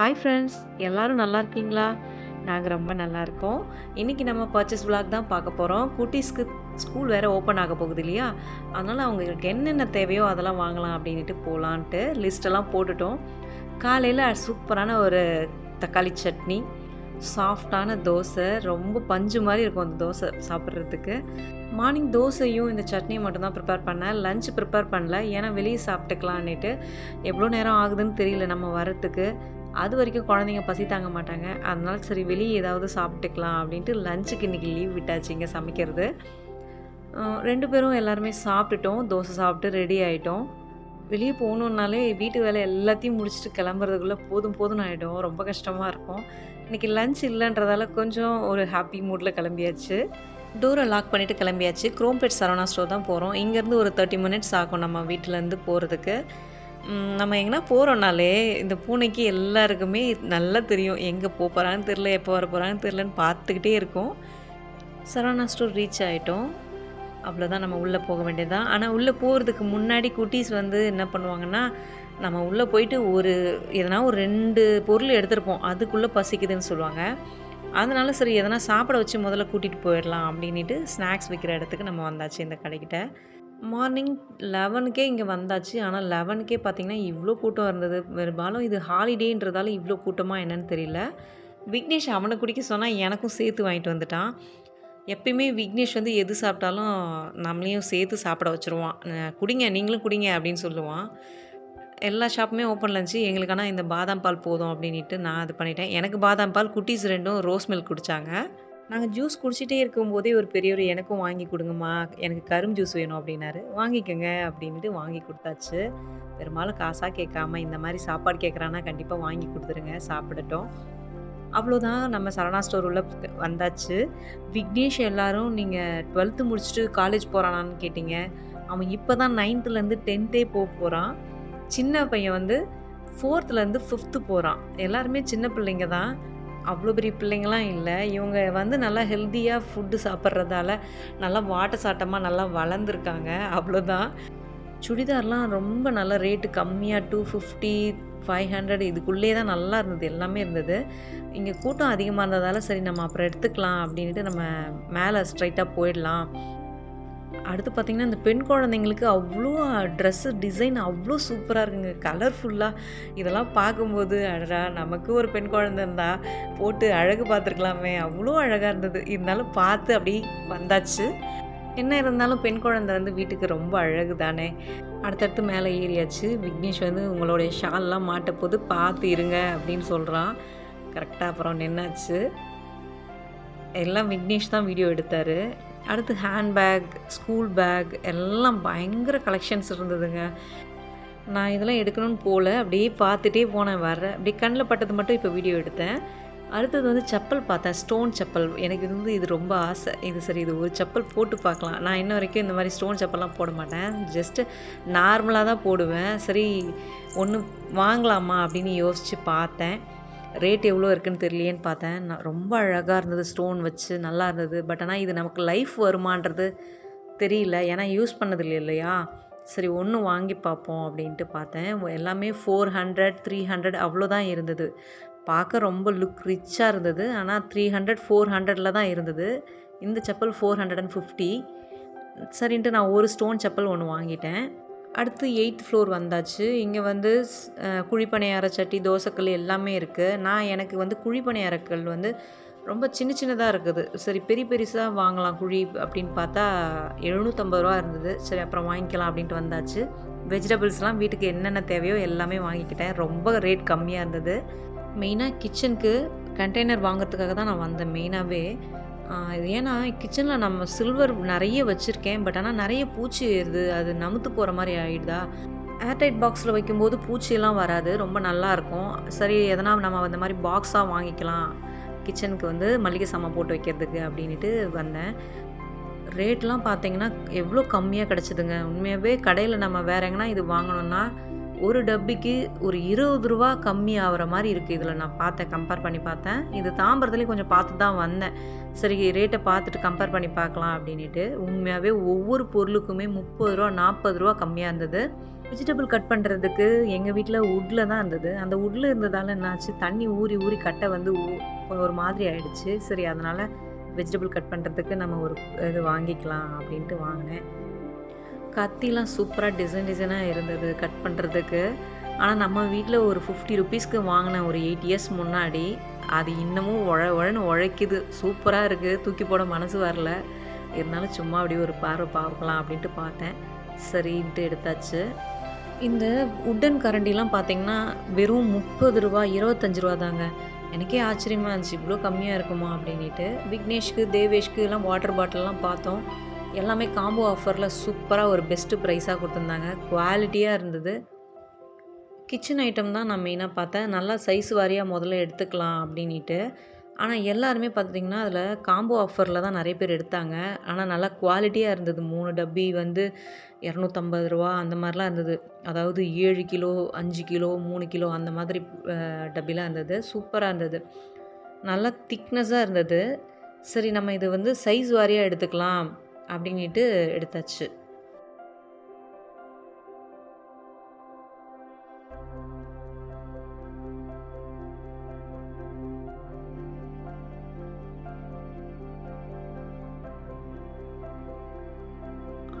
Hi friends எல்லோரும் நல்லா இருக்கீங்களா? நாங்கள் ரொம்ப நல்லா இருக்கோம். இன்றைக்கி நம்ம பர்ச்சேஸ் விலாக் தான் பார்க்க போகிறோம் குட்டீஸ்க்கு ஸ்கூல் வேறு ஓப்பன் ஆக போகுது இல்லையா? அதனால் அவங்களுக்கு என்னென்ன தேவையோ அதெல்லாம் வாங்கலாம் அப்படின்ட்டு போகலான்ட்டு லிஸ்ட்டெல்லாம் போட்டுட்டோம். காலையில் சூப்பரான ஒரு தக்காளி சட்னி சாஃப்டான தோசை ரொம்ப பஞ்சு மாதிரி இருக்கும் அந்த தோசை சாப்பிட்றதுக்கு. மார்னிங் தோசையும் இந்த சட்னியும் மட்டும்தான் ப்ரிப்பேர் பண்ணேன். லஞ்ச் ப்ரிப்பேர் பண்ணல. ஏன்னா வெளியே சாப்பிட்டுக்கலான்னுட்டு எவ்வளோ நேரம் ஆகுதுன்னு தெரியல நம்ம வரத்துக்கு அது வரைக்கும் குழந்தைங்க பசி தாங்க மாட்டாங்க. அதனால சரி வெளியே ஏதாவது சாப்பிட்டுக்கலாம் அப்படின்ட்டு லஞ்சுக்கு இன்றைக்கி லீவ் விட்டாச்சு இங்கே சமைக்கிறது ரெண்டு பேரும் எல்லாருமே சாப்பிட்டுட்டோம். தோசை சாப்பிட்டு ரெடி ஆகிட்டோம் வெளியே போகணுன்னாலே வீட்டு வேலை எல்லாத்தையும் முடிச்சுட்டு கிளம்புறதுக்குள்ளே போதும் போதும் ஆகிடும் ரொம்ப கஷ்டமாக இருக்கும். இன்றைக்கி லஞ்ச் இல்லைன்றதால கொஞ்சம் ஒரு ஹாப்பி மூடில் கிளம்பியாச்சு. டோரை லாக் பண்ணிவிட்டு கிளம்பியாச்சு. குரோம்பேட் சரவணா ஸ்டோர் தான் போகிறோம் இங்கேருந்து ஒரு தேர்ட்டி மினிட்ஸ் ஆகும் நம்ம வீட்டிலேருந்து போகிறதுக்கு ம், நம்ம எங்கன்னா போகிறோம்னாலே இந்த பூனைக்கு எல்லாருக்குமே நல்லா தெரியும். எங்கே போக போகிறான்னு தெரில எப்போ வர போகிறான்னு தெரிலன்னு பார்த்துக்கிட்டே இருக்கும். சரவணா ஸ்டோர் ரீச் ஆகிட்டோம் அவ்வளோதான் நம்ம உள்ளே போக வேண்டியதுதான் ஆனால் உள்ளே போகிறதுக்கு முன்னாடி குட்டீஸ் வந்து என்ன பண்ணுவாங்கன்னா நம்ம உள்ளே போயிட்டு ஒரு எதனா ஒரு ரெண்டு பொருள் எடுத்திருப்போம். அதுக்குள்ளே பசிக்குதுன்னு சொல்லுவாங்க. அதனால சரி எதனா சாப்பிட வச்சு முதல்ல கூட்டிகிட்டு போயிடலாம் அப்படின்ட்டு ஸ்நாக்ஸ் விற்கிற இடத்துக்கு நம்ம வந்தாச்சு இந்த கடைக்கிட்ட. மார்னிங் லெவனுக்கே இங்கே வந்தாச்சு. ஆனால் லெவனுக்கே பார்த்திங்கன்னா இவ்வளோ கூட்டம் இருந்தது. பெரும்பாலும் இது ஹாலிடேன்றதால இவ்வளோ கூட்டமாக என்னன்னு தெரியல. விக்னேஷ் அவனை குடிக்க சொன்னால் எனக்கும் சேர்த்து வாங்கிட்டு வந்துட்டான். எப்பயுமே விக்னேஷ் வந்து எது சாப்பிட்டாலும் நம்மளையும் சேர்த்து சாப்பிட வச்சுருவான். குடிங்க நீங்களும் குடிங்க அப்படின்னு சொல்லுவான். எல்லா ஷாப்புமே ஓப்பனில் இருந்துச்சு எங்களுக்கு ஆனால் இந்த பாதாம் பால் போதும் அப்படின்ட்டு நான் இது பண்ணிட்டேன். எனக்கு பாதாம் பால் குட்டீஸ் ரெண்டும் ரோஸ் மில்க் குடித்தாங்க நாங்கள் ஜூஸ் குடிச்சிட்டே இருக்கும்போதே ஒரு பெரியவர் எனக்கும் வாங்கி கொடுங்கம்மா. எனக்கு கரும் ஜூஸ் வேணும் அப்படின்னாரு. வாங்கிக்கோங்க அப்படின்ட்டு வாங்கி கொடுத்தாச்சு. பெரும்பாலும் காசாக கேட்காம இந்த மாதிரி சாப்பாடு கேட்குறான்னா கண்டிப்பாக வாங்கி கொடுத்துருங்க சாப்பிடட்டும். அவ்வளோதான் நம்ம சரணா ஸ்டோர் உள்ள வந்தாச்சு. விக்னேஷ் எல்லாரும் நீங்கள் டுவெல்த்து முடிச்சுட்டு காலேஜ் போகிறானான்னு கேட்டிங்க. அவன் இப்போ தான் நைன்த்துலேருந்து டென்த்தே போக போகிறான் சின்ன பையன் வந்து ஃபோர்த்துலேருந்து ஃபிஃப்த்து போகிறான் எல்லாருமே சின்ன பிள்ளைங்க தான். அவ்வளோ பெரிய பிள்ளைங்களாம் இல்லை. இவங்க வந்து நல்லா ஹெல்த்தியாக ஃபுட்டு சாப்பிட்றதால நல்லா வாட்ட சாட்டமாக நல்லா வளர்ந்துருக்காங்க. அவ்வளோதான். சுடிதார்லாம் ரொம்ப நல்ல ரேட்டு கம்மியாக டூ ஃபிஃப்டி ஃபைவ் ஹண்ட்ரட் இதுக்குள்ளே தான் நல்லா இருந்தது. எல்லாமே இருந்தது. இங்கே கூட்டம் அதிகமாக இருந்ததால் சரி நம்ம அப்புறம் எடுத்துக்கலாம் அப்படின்ட்டு நம்ம மேலே ஸ்ட்ரைட்டாக போயிடலாம். அடுத்து பார்த்திங்கன்னா இந்த பெண் குழந்தைங்களுக்கு அவ்வளோ ட்ரெஸ்ஸு டிசைன் அவ்வளோ சூப்பராக இருக்குங்க. கலர்ஃபுல்லாக இதெல்லாம் பார்க்கும்போது அழகா நமக்கு ஒரு பெண் குழந்தை இருந்தால் போட்டு அழகு பார்த்துருக்கலாமே. அவ்வளோ அழகாக இருந்தது. இருந்தாலும் பார்த்து அப்படி வந்தாச்சு. என்ன இருந்தாலும் பெண் குழந்தை வந்து வீட்டுக்கு ரொம்ப அழகு தானே. அடுத்தடுத்து மேலே ஏறியாச்சு. விக்னேஷ் வந்து உங்களுடைய ஷால்லாம் மாட்ட போது பார்த்து இருங்க அப்படின்னு சொல்கிறான் கரெக்டாக அப்புறம் நின்னாச்சு. எல்லாம் விக்னேஷ் தான் வீடியோ எடுத்தார். அடுத்து ஹேண்ட்பேக் ஸ்கூல் பேக் எல்லாம் பயங்கர கலெக்ஷன்ஸ் இருந்ததுங்க. நான் இதெல்லாம் எடுக்கணும்னு போகல அப்படியே பார்த்துட்டே போனேன் வர அப்படியே கண்ணில் பட்டது மட்டும் இப்போ வீடியோ எடுத்தேன். அடுத்தது வந்து செப்பல் பார்த்தேன் ஸ்டோன் செப்பல். எனக்கு இது வந்து இது ரொம்ப ஆசை. இது சரி இது ஒரு செப்பல் போட்டு பார்க்கலாம். நான் இன்ன வரைக்கும் இந்த மாதிரி ஸ்டோன் செப்பல்லாம் போட மாட்டேன். ஜஸ்ட்டு நார்மலாக தான் போடுவேன். சரி ஒன்று வாங்கலாமா அப்படின்னு யோசித்து பார்த்தேன். ரேட் எவ்வளோ இருக்குன்னு தெரியலையேன்னு பார்த்தேன். நான் ரொம்ப அழகாக இருந்தது ஸ்டோன் வச்சு நல்லா இருந்தது. பட் ஆனால் இது நமக்கு லைஃப் வருமான்றது தெரியல. ஏன்னா யூஸ் பண்ணது இல்லையா? சரி ஒன்று வாங்கி பார்ப்போம் அப்படின்ட்டு பார்த்தேன். எல்லாமே ஃபோர் ஹண்ட்ரட் த்ரீ ஹண்ட்ரட் அவ்வளோதான் இருந்தது. பார்க்க ரொம்ப லுக் ரிச்சாக இருந்தது. ஆனால் த்ரீ ஹண்ட்ரட் ஃபோர் ஹண்ட்ரடில் தான் இருந்தது. இந்த chappal four hundred and fifty சரின்ட்டு நான் ஒரு ஸ்டோன் செப்பல் ஒன்று வாங்கிட்டேன். அடுத்து எயித் ஃப்ளோர் வந்தாச்சு. இங்கே வந்து ஸ்- அஹ் குழிப்பணியார சட்டி தோசைக்கல் எல்லாமே இருக்குது நான் எனக்கு வந்து குழிப்பணியாரக்கல் வந்து ரொம்ப சின்ன சின்னதாக இருக்குது. சரி பெரிய பெருசாக வாங்கலாம் குழி அப்படின்னு பார்த்தா எழுநூற்றம்பது ரூபா இருந்தது. சரி அப்புறம் வாங்கிக்கலாம் அப்படின்ட்டு வந்தாச்சு. வெஜிடபிள்ஸ்லாம் வீட்டுக்கு என்னென்ன தேவையோ எல்லாமே வாங்கிக்கிட்டேன். ரொம்ப ரேட் கம்மியாக இருந்தது. மெயினாக கிச்சனுக்கு கண்டெய்னர் வாங்குறதுக்காக தான் நான் வந்தேன். மெயினாகவே ஏன்னா கிச்சனில் நம்ம சில்வர் நிறைய வச்சுருக்கேன் பட் ஆனால் நிறைய பூச்சி ஏறுது அது நமுத்து போகிற மாதிரி ஆகிடுதா ஏர்டைட் பாக்ஸில் வைக்கும்போது பூச்சியெல்லாம் வராது. ரொம்ப நல்லாயிருக்கும் சரி எதனா நம்ம அந்த மாதிரி பாக்ஸாக வாங்கிக்கலாம். கிச்சனுக்கு வந்து மளிகை சாமான் போட்டு வைக்கிறதுக்கு அப்படின்ட்டு வந்தேன். ரேட்லாம் பார்த்தீங்கன்னா எவ்வளோ கம்மியாக கிடச்சிதுங்க. உண்மையாகவே கடையில் நம்ம வேற எங்கன்னா இது வாங்கணுன்னா ஒரு டப்பிக்கு ஒரு இருபது ரூபா கம்மி ஆகிற மாதிரி இருக்குது இதில் நான் பார்த்தேன் கம்பேர் பண்ணி பார்த்தேன். இது தாம்பரத்துலேயும் கொஞ்சம் பார்த்து தான் வந்தேன். சரி ரேட்டை பார்த்துட்டு கம்பேர் பண்ணி பார்க்கலாம் அப்படின்ட்டு உண்மையாகவே ஒவ்வொரு பொருளுக்குமே முப்பது ரூபா நாற்பது ரூபா கம்மியாக இருந்தது. வெஜிடபிள் கட் பண்ணுறதுக்கு எங்கள் வீட்டில் உட்டில் தான் இருந்தது. அந்த உட்டில் இருந்ததால் என்னாச்சு? தண்ணி ஊறி ஊறி கட்டை வந்து ஊ- ஒரு மாதிரி ஆயிடுச்சு. சரி அதனால் வெஜிடபிள் கட் பண்ணுறதுக்கு நம்ம ஒரு இது வாங்கிக்கலாம் அப்படின்ட்டு வாங்கினேன். கத்திலாம் சூப்பராக டிசைன் டிசைனாக இருந்தது கட் பண்ணுறதுக்கு ஆனால் நம்ம வீட்டில் ஒரு ஃபிஃப்டி ருபீஸ்க்கு வாங்கின ஒரு எயிட் இயர்ஸ் முன்னாடி அது இன்னமும் உழ உழன்னு உழைக்குது. சூப்பராக இருக்குது தூக்கி போட மனசு வரல. இருந்தாலும் சும்மா அப்படியே ஒரு பார்வை பார்க்கலாம் அப்படின்ட்டு பார்த்தேன். சரின்ட்டு எடுத்தாச்சு. இந்த உட்டன் கரண்டிலாம் பார்த்தீங்கன்னா வெறும் முப்பது ரூபா இருபத்தஞ்சு ரூபா தாங்க. எனக்கே ஆச்சரியமாக இருந்துச்சு. இவ்வளோ கம்மியாக இருக்குமா அப்படின்ட்டு விக்னேஷ்க்கு தேவேஷ்க்கு எல்லாம் வாட்டர் பாட்டிலெலாம் பார்த்தோம். எல்லாமே காம்போ ஆஃபரில் சூப்பராக ஒரு பெஸ்ட்டு ப்ரைஸாக கொடுத்துருந்தாங்க. குவாலிட்டியாக இருந்தது. கிச்சன் ஐட்டம் தான் நான் மெயினாக பார்த்தேன். நல்லா சைஸ் வாரியாக முதல்ல எடுத்துக்கலாம் அப்படின்ட்டு ஆனால் எல்லாருமே பார்த்துட்டிங்கன்னா அதில் காம்போ ஆஃபரில் தான் நிறைய பேர் எடுத்தாங்க. ஆனால் நல்லா குவாலிட்டியாக இருந்தது. மூணு டப்பி வந்து இரநூத்தம்பது ரூபா அந்த மாதிரிலாம் இருந்தது. அதாவது ஏழு கிலோ அஞ்சு கிலோ மூணு கிலோ அந்த மாதிரி டப்பிலாம் இருந்தது. சூப்பராக இருந்தது. நல்லா திக்னஸாக இருந்தது. சரி நம்ம இது வந்து சைஸ் வாரியாக எடுத்துக்கலாம். அப்படின்ட்டு எடுத்தாச்சு.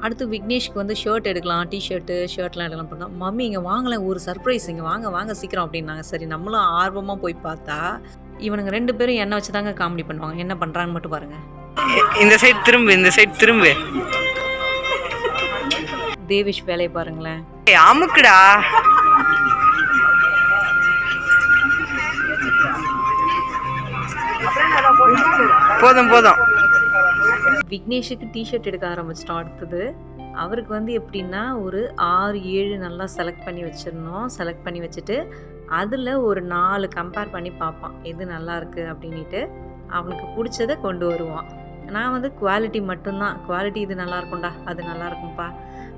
அடுத்து விக்னேஷ்க்கு வந்து ஷர்ட் எடுக்கலாம் டிஷர்ட்டு ஷர்ட்லாம் எடுக்கலாம் பண்ணோம் மம்மி இங்கே வாங்கலை ஒரு சர்ப்ரைஸ் இங்கே வாங்க வாங்க சீக்கிரம் அப்படின்னாங்க. சரி நம்மளும் ஆர்வமாக போய் பார்த்தா இவனுங்க ரெண்டு பேரும் என்ன வச்சு தாங்க காமெடி பண்ணுவாங்க. என்ன பண்ணுறாங்கன்னு மட்டும் பாருங்கள் இந்த சைடு திரும்பு இந்த சைடு திரும்பு. தேவிஷ் வேலையை பாருங்களேன். அமுக்குடா. போதும் போதும். விக்னேஷுக்கு டிஷர்ட் எடுக்க ஆரம்பிச்சிட்டோம் அடுத்தது. அவருக்கு வந்து எப்படின்னா ஒரு ஆறு ஏழு நல்லா செலக்ட் பண்ணி வச்சிடணும். செலக்ட் பண்ணி வச்சுட்டு அதில் ஒரு நாலு கம்பேர் பண்ணி பார்ப்பான். எது நல்லா இருக்கு அப்படின்ட்டு அவனுக்கு பிடிச்சதை கொண்டு வருவான். நான் வந்து குவாலிட்டி மட்டும்தான். குவாலிட்டி இது நல்லா இருக்கும்டா அது நல்லா இருக்கும்ப்பா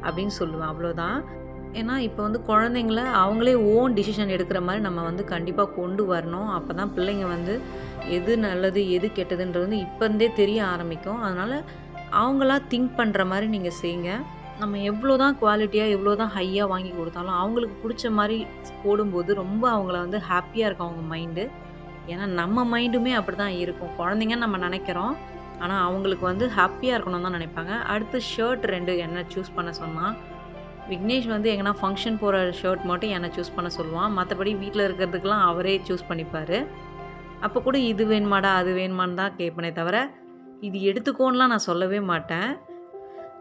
அப்படின்னு சொல்லுவேன். அவ்வளோதான். ஏன்னா இப்போ வந்து குழந்தைங்கள அவங்களே ஓன் டிசிஷன் எடுக்கிற மாதிரி நம்ம வந்து கண்டிப்பாக கொண்டு வரணும். அப்போ தான் பிள்ளைங்க வந்து எது நல்லது எது கெட்டதுன்றது வந்து இப்போந்தே தெரிய ஆரம்பிக்கும். அதனால் அவங்களா திங்க் பண்ணுற மாதிரி நீங்கள் செய்யுங்க நம்ம எவ்வளோ தான் குவாலிட்டியாக எவ்வளோ தான் ஹையாக வாங்கி கொடுத்தாலும் அவங்களுக்கு பிடிச்ச மாதிரி போடும்போது ரொம்ப அவங்கள வந்து ஹாப்பியாக இருக்கும் அவங்க மைண்டு ஏன்னா நம்ம மைண்டுமே அப்படி தான் இருக்கும். குழந்தைங்கன்னு நம்ம நினைக்கிறோம். ஆனால் அவங்களுக்கு வந்து ஹாப்பியாக இருக்கணும்னு தான் நினைப்பாங்க. அடுத்து ஷர்ட் ரெண்டு என்ன சூஸ் பண்ண சொன்னால் விக்னேஷ் வந்து எங்கன்னா ஃபங்க்ஷன் போகிற ஷர்ட் மட்டும் என்னை சூஸ் பண்ண சொல்லுவான். மற்றபடி வீட்டில் இருக்கிறதுக்கெலாம் அவரே சூஸ் பண்ணிப்பார். அப்போ கூட இது வேணுமாடா அது வேணுமான்னு தான் கேட்பனே தவிர இது எடுத்துக்கோன்னுலாம் நான் சொல்லவே மாட்டேன்.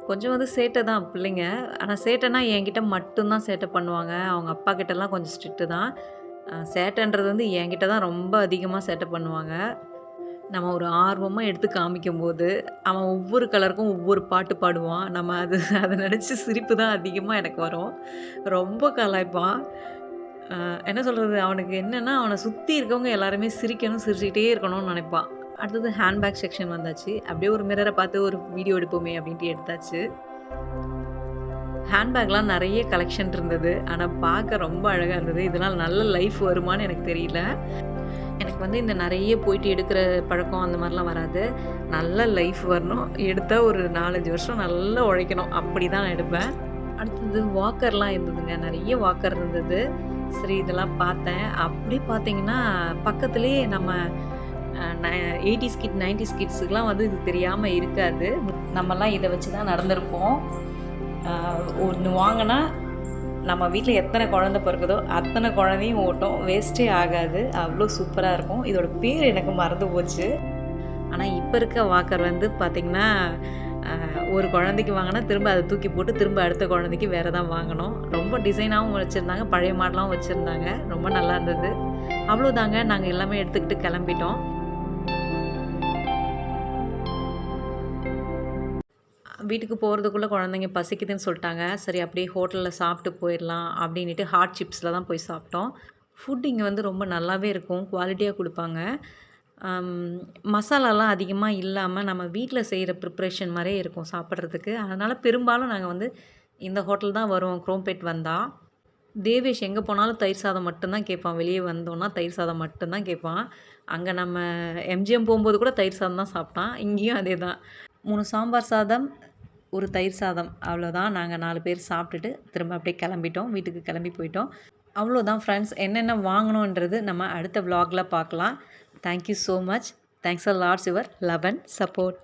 கொஞ்சம் வந்து சேட்டை தான் பிள்ளைங்க. ஆனால் சேட்டைனா என்கிட்ட மட்டும்தான் சேட்டை பண்ணுவாங்க. அவங்க அப்பா கிட்டலாம் கொஞ்சம் ஸ்ட்ரிக்ட்டு தான். சேட்டைன்றது வந்து என்கிட்ட தான் ரொம்ப அதிகமாக சேட்டை பண்ணுவாங்க. நம்ம ஒரு ஆர்வமாக எடுத்து காமிக்கும்போது அவன் ஒவ்வொரு கலருக்கும் ஒவ்வொரு பாட்டு பாடுவான். நம்ம அது அதை நினச்சி சிரிப்பு தான் அதிகமாக எனக்கு வரும். ரொம்ப கலாய்ப்பான் என்ன சொல்கிறது அவனுக்கு என்னென்னா அவனை சுற்றி இருக்கவங்க எல்லாருமே சிரிக்கணும் சிரிச்சுக்கிட்டே இருக்கணும்னு நினைப்பான். அடுத்தது ஹேண்ட்பேக் செக்ஷன் வந்தாச்சு. அப்படியே ஒரு மிரரை பார்த்து ஒரு வீடியோ எடுப்போமே அப்படின்ட்டு எடுத்தாச்சு. ஹேண்ட்பேக்லாம் நிறைய கலெக்ஷன் இருந்தது. ஆனால் பார்க்க ரொம்ப அழகாக இருந்தது. இதனால் நல்ல லைஃப் வருமான்னு எனக்கு தெரியல. எனக்கு வந்து இந்த நிறைய போயிட்டு எடுக்கிற பழக்கம் அந்த மாதிரிலாம் வராது. நல்ல லைஃப் வரணும். எடுத்தால் ஒரு நாலஞ்சு வருஷம் நல்லா உழைக்கணும். அப்படி தான் நான் எடுப்பேன். அடுத்தது வாக்கர்லாம் இருந்ததுங்க. நிறைய வாக்கர் இருந்தது. சரி இதெல்லாம் பார்த்தேன். அப்படி பார்த்தீங்கன்னா பக்கத்துலேயே நம்ம எயிட்டிஸ் கிட் நைன்டிஸ் கிட்ஸுக்கெலாம் வந்து இது தெரியாமல் இருக்காது. நம்மலாம் இதை வச்சு தான் நடந்திருப்போம் ஒன்று வாங்கினா நம்ம வீட்டில் எத்தனை குழந்தை பிறக்குதோ அத்தனை குழந்தையும் ஓட்டும். வேஸ்ட்டே ஆகாது. அவ்வளோ சூப்பராக இருக்கும். இதோட பேர் எனக்கு மறந்து போச்சு. ஆனால் இப்போ இருக்க வாக்கர் வந்து பார்த்திங்கன்னா ஒரு குழந்தைக்கு வாங்கினா திரும்ப அதை தூக்கி போட்டு திரும்ப அடுத்த குழந்தைக்கு வேறு தான் வாங்கணும். ரொம்ப டிசைனாகவும் வச்சுருந்தாங்க. பழைய மாடலாம் வச்சுருந்தாங்க. ரொம்ப நல்லா இருந்தது. அவ்வளோதாங்க நாங்கள் எல்லாமே எடுத்துக்கிட்டு கிளம்பிட்டோம். வீட்டுக்கு போகிறதுக்குள்ளே குழந்தைங்க பசிக்குதுன்னு சொல்லிட்டாங்க. சரி அப்படியே ஹோட்டலில் சாப்பிட்டு போயிடலாம் அப்படின்ட்டு ஹாட் சிப்ஸில் தான் போய் சாப்பிட்டோம். ஃபுட் இங்கே வந்து ரொம்ப நல்லாவே இருக்கும். குவாலிட்டியாக கொடுப்பாங்க. மசாலாலாம் அதிகமாக இல்லாமல் நம்ம வீட்டில் செய்கிற ப்ரிப்ரேஷன் மாதிரியே இருக்கும் சாப்பிட்றதுக்கு. அதனால் பெரும்பாலும் நாங்கள் வந்து இந்த ஹோட்டல் தான் வருவோம். குரோம்பேட் வந்தால் தேவேஷ் எங்கே போனாலும் தயிர் சாதம் மட்டும்தான் கேட்பான். வெளியே வந்தோன்னா தயிர் சாதம் மட்டும்தான் கேட்பான். அங்கே நம்ம எம்ஜிஎம் போகும்போது கூட தயிர் சாதம் தான் சாப்பிட்டான். இங்கேயும் அதே தான் மூணு சாம்பார் சாதம் ஒரு தயிர் சாதம் அவ்வளோதான். நாங்கள் நாலு பேர் சாப்பிட்டுட்டு திரும்ப அப்படியே கிளம்பிட்டோம். வீட்டுக்கு கிளம்பி போயிட்டோம். அவ்வளோதான் ஃப்ரெண்ட்ஸ் என்னென்ன வாங்கணுன்றது நம்ம அடுத்த vlogல பார்க்கலாம். Thank you so much thanks a lots your love and support